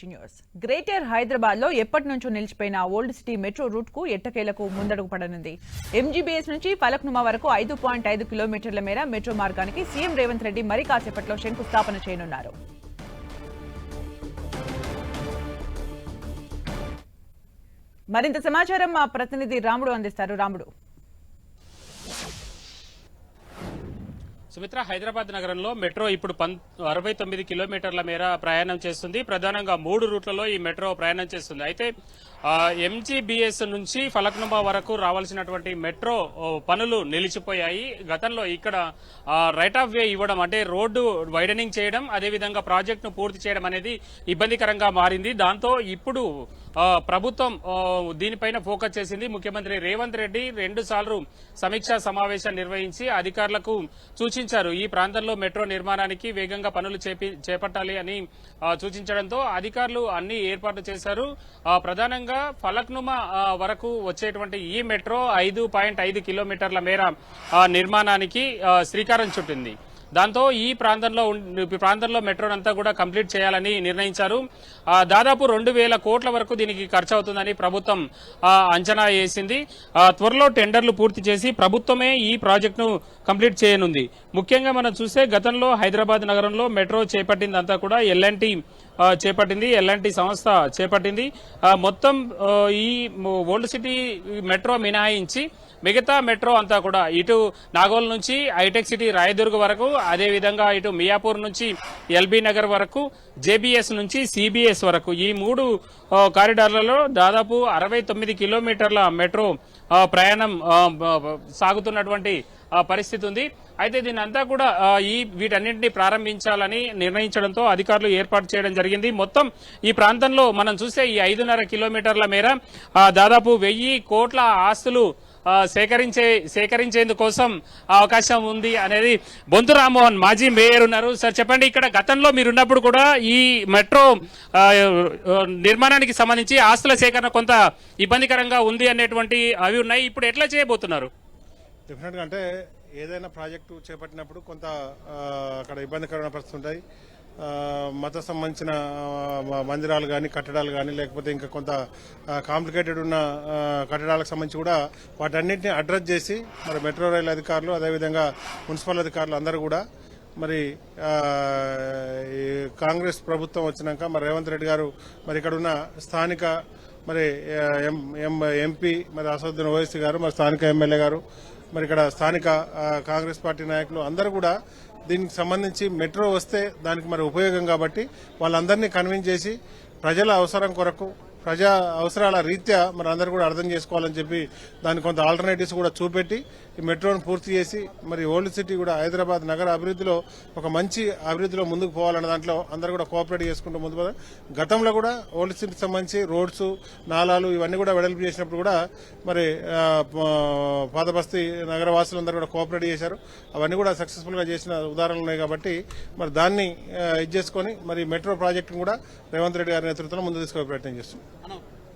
To news greater హైదరాబాద్లో ఎప్పటి నుంచో నిలిచిపోయిన ఓల్డ్ సిటీ మెట్రో రూట్కు ఎట్టకేలకు ముందడుగు పడనుంది. ఎంజీబీఎస్ నుంచి ఫలక్నుమా వరకు ఐదు పాయింట్ ఐదు కిలోమీటర్ల మేర మెట్రో మార్గానికి సీఎం రేవంత్ రెడ్డి మరి కాసేపట్లో శంకుస్థాపన చేయనున్నారు. మరింత సమాచారం మా ప్రతినిధి రాముడు అందిస్తారు. రాముడు. సుమిత్ర హైదరాబాద్ నగరంలో మెట్రో ఇప్పుడు పం అరవై తొమ్మిది కిలోమీటర్ల మేర ప్రయాణం చేస్తుంది. ప్రధానంగా మూడు రూట్లలో ఈ మెట్రో ప్రయాణం చేస్తుంది. అయితే ఎంజీబీఎస్ నుంచి ఫలక్నుమా వరకు రావాల్సినటువంటి మెట్రో పనులు నిలిచిపోయాయి. గతంలో ఇక్కడ రైట్ ఆఫ్ వే ఇవ్వడం అంటే రోడ్డు వైడనింగ్ చేయడం అదేవిధంగా ప్రాజెక్టును పూర్తి చేయడం అనేది ఇబ్బందికరంగా మారింది. దాంతో ఇప్పుడు ప్రభుత్వం దీనిపైన ఫోకస్ చేసింది. ముఖ్యమంత్రి రేవంత్ రెడ్డి రెండు సార్లు సమీక్షా సమావేశం నిర్వహించి అధికారులకు సూచించారు. ఈ ప్రాంతంలో మెట్రో నిర్మాణానికి వేగంగా పనులు చేపి చేపట్టాలి అని సూచించడంతో అధికారులు అన్ని ఏర్పాట్లు చేశారు. ప్రధానంగా ఫలక్నుమా వరకు వచ్చేటువంటి ఈ మెట్రో ఐదు పాయింట్ ఐదు కిలోమీటర్ల మేర నిర్మాణానికి శ్రీకారం చుట్టింది. దాంతో ఈ ప్రాంతంలో ఈ ప్రాంతంలో మెట్రోనంతా కూడా కంప్లీట్ చేయాలని నిర్ణయించారు. దాదాపు రెండు వేల కోట్ల వరకు దీనికి ఖర్చు అవుతుందని ప్రభుత్వం అంచనా వేసింది. త్వరలో టెండర్లు పూర్తి చేసి ప్రభుత్వమే ఈ ప్రాజెక్టును కంప్లీట్ చేయనుంది. ముఖ్యంగా మనం చూస్తే గతంలో హైదరాబాద్ నగరంలో మెట్రో చేపట్టిందంతా కూడా ఎల్ఎన్టీ చేపట్టింది. ఎల్ఎన్టీ సంస్థ చేపట్టింది. మొత్తం ఈ ఓల్డ్ సిటీ మెట్రో మినహాయించి మిగతా మెట్రో అంతా కూడా ఇటు నాగోల్ నుంచి హైటెక్ సిటీ రాయదుర్గ్ వరకు అదే విధంగా ఇటు మియాపూర్ నుంచి ఎల్బీ నగర్ వరకు జేబీఎస్ నుంచి సిబిఎస్ వరకు ఈ మూడు కారిడార్లలో దాదాపు అరవై తొమ్మిది కిలోమీటర్ల మెట్రో ప్రయాణం సాగుతున్నటువంటి పరిస్థితి ఉంది. అయితే దీని అంతా కూడా ఈ వీటన్నింటినీ ప్రారంభించాలని నిర్ణయించడంతో అధికారులు ఏర్పాటు చేయడం జరిగింది. మొత్తం ఈ ప్రాంతంలో మనం చూస్తే ఈ ఐదున్నర కిలోమీటర్ల మేర దాదాపు వెయ్యి కోట్ల ఆస్తులు సేకరించే సేకరించేందుకోసం అవకాశం ఉంది అనేది బొంతు రామ్మోహన్ మాజీ మేయర్ ఉన్నారు. సార్ చెప్పండి ఇక్కడ గతంలో మీరున్నప్పుడు కూడా ఈ మెట్రో నిర్మాణానికి సంబంధించి ఆస్తుల సేకరణ కొంత ఇబ్బందికరంగా ఉంది అనేటువంటి అవి ఉన్నాయి. ఇప్పుడు ఎట్లా చేయబోతున్నారు? డెఫినెట్గా అంటే ఏదైనా ప్రాజెక్టు చేపట్టినప్పుడు కొంత అక్కడ ఇబ్బందికరమైన పరిస్థితి ఉంటాయి. మత సంబంధించిన మందిరాలు కానీ కట్టడాలు కానీ లేకపోతే ఇంకా కొంత కాంప్లికేటెడ్ ఉన్న కట్టడాలకు సంబంధించి కూడా వాటన్నిటిని అడ్రస్ చేసి మరి మెట్రో రైల్ అధికారులు అదేవిధంగా మున్సిపల్ అధికారులు అందరూ కూడా మరి ఈ కాంగ్రెస్ ప్రభుత్వం వచ్చినాక మరి రేవంత్ రెడ్డి గారు మరి ఇక్కడ ఉన్న స్థానిక మరి ఎం ఎంపీ మరి అసదుద్దీన్ ఓవైసీ గారు మరి స్థానిక ఎమ్మెల్యే గారు మరి ఇక్కడ స్థానిక కాంగ్రెస్ పార్టీ నాయకులు అందరూ కూడా దీనికి సంబంధించి మెట్రో వస్తే దానికి మరి ఉపయోగం కాబట్టి వాళ్ళందరినీ కన్విన్స్ చేసి ప్రజల అవసరం కొరకు ప్రజా అవసరాల రీత్యా మరి అందరూ కూడా అర్థం చేసుకోవాలని చెప్పి దానికి కొంత ఆల్టర్నేటివ్స్ కూడా చూపెట్టి ఈ మెట్రోను పూర్తి చేసి మరి ఓల్డ్ సిటీ కూడా హైదరాబాద్ నగర అభివృద్ధిలో ఒక మంచి అభివృద్ధిలో ముందుకు పోవాలన్న దాంట్లో అందరూ కూడా కోఆపరేట్ చేసుకుంటూ ముందు పోదాం. గతంలో కూడా ఓల్డ్ సిటీకి సంబంధించి రోడ్స్ నాలాలు ఇవన్నీ కూడా వెడల్పు చేసినప్పుడు కూడా మరి పాదబస్తీ నగరవాసులు అందరూ కూడా కోఆపరేట్ చేశారు అవన్నీ కూడా సక్సెస్ఫుల్గా చేసిన ఉదాహరణలు ఉన్నాయి కాబట్టి మరి దాన్ని ఇది చేసుకొని మరి మెట్రో ప్రాజెక్టును కూడా రేవంత్ రెడ్డి గారి నేతృత్వంలో ముందు తీసుకునే ప్రయత్నం చేస్తున్నాం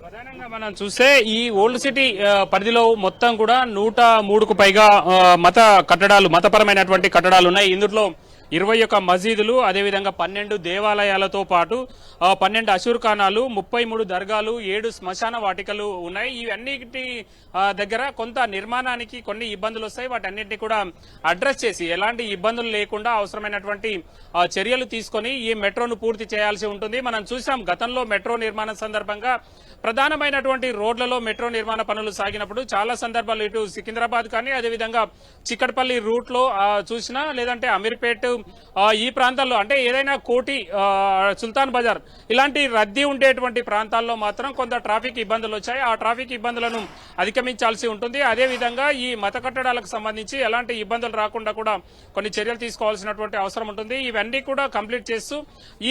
ప్రధానంగా మనం చూస్తే ఈ ఓల్డ్ సిటీ పరిధిలో మొత్తం కూడా నూట మూడుకు పైగా మత కట్టడాలు మతపరమైనటువంటి కట్టడాలు ఉన్నాయి. ఇందులో ఇరవై ఒక్క మసీదులు అదేవిధంగా పన్నెండు దేవాలయాలతో పాటు పన్నెండు అశూర్ఖానాలు ముప్పై మూడు దర్గాలు ఏడు శ్మశాన వాటికలు ఉన్నాయి. ఇవన్నిటి దగ్గర కొంత నిర్మాణానికి కొన్ని ఇబ్బందులు వస్తాయి. వాటన్నిటిని కూడా అడ్రస్ చేసి ఎలాంటి ఇబ్బందులు లేకుండా అవసరమైనటువంటి చర్యలు తీసుకొని ఈ మెట్రోను పూర్తి చేయాల్సి ఉంటుంది. మనం చూసాం గతంలో మెట్రో నిర్మాణం సందర్భంగా ప్రధానమైనటువంటి రోడ్లలో మెట్రో నిర్మాణ పనులు సాగినప్పుడు చాలా సందర్భాలు ఇటు సికింద్రాబాద్ కానీ అదేవిధంగా చిక్కడపల్లి రూట్లో చూసినా లేదంటే అమీర్పేట్ ఈ ప్రాంతాల్లో అంటే ఏదైనా కోటి సుల్తాన్ బజార్ ఇలాంటి రద్దీ ఉండేటువంటి ప్రాంతాల్లో మాత్రం కొంత ట్రాఫిక్ ఇబ్బందులు వచ్చాయి. ఆ ట్రాఫిక్ ఇబ్బందులను అధిగమించాల్సి ఉంటుంది. అదే విధంగా ఈ మత కట్టడాలకు సంబంధించి ఎలాంటి ఇబ్బందులు రాకుండా కూడా కొన్ని చర్యలు తీసుకోవాల్సినటువంటి అవసరం ఉంటుంది. ఇవన్నీ కూడా కంప్లీట్ చేస్తూ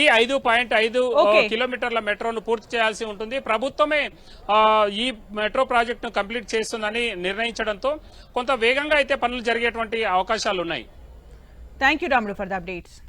ఈ ఐదు పాయింట్ ఐదు. కిలోమీటర్ల మెట్రోను పూర్తి చేయాల్సి ఉంటుంది. ప్రభుత్వమే ఈ మెట్రో ప్రాజెక్టును కంప్లీట్ చేస్తుందని నిర్ణయించడంతో కొంత వేగంగా అయితే పనులు జరిగేటువంటి అవకాశాలు ఉన్నాయి. Thank you, Ramru, for the updates.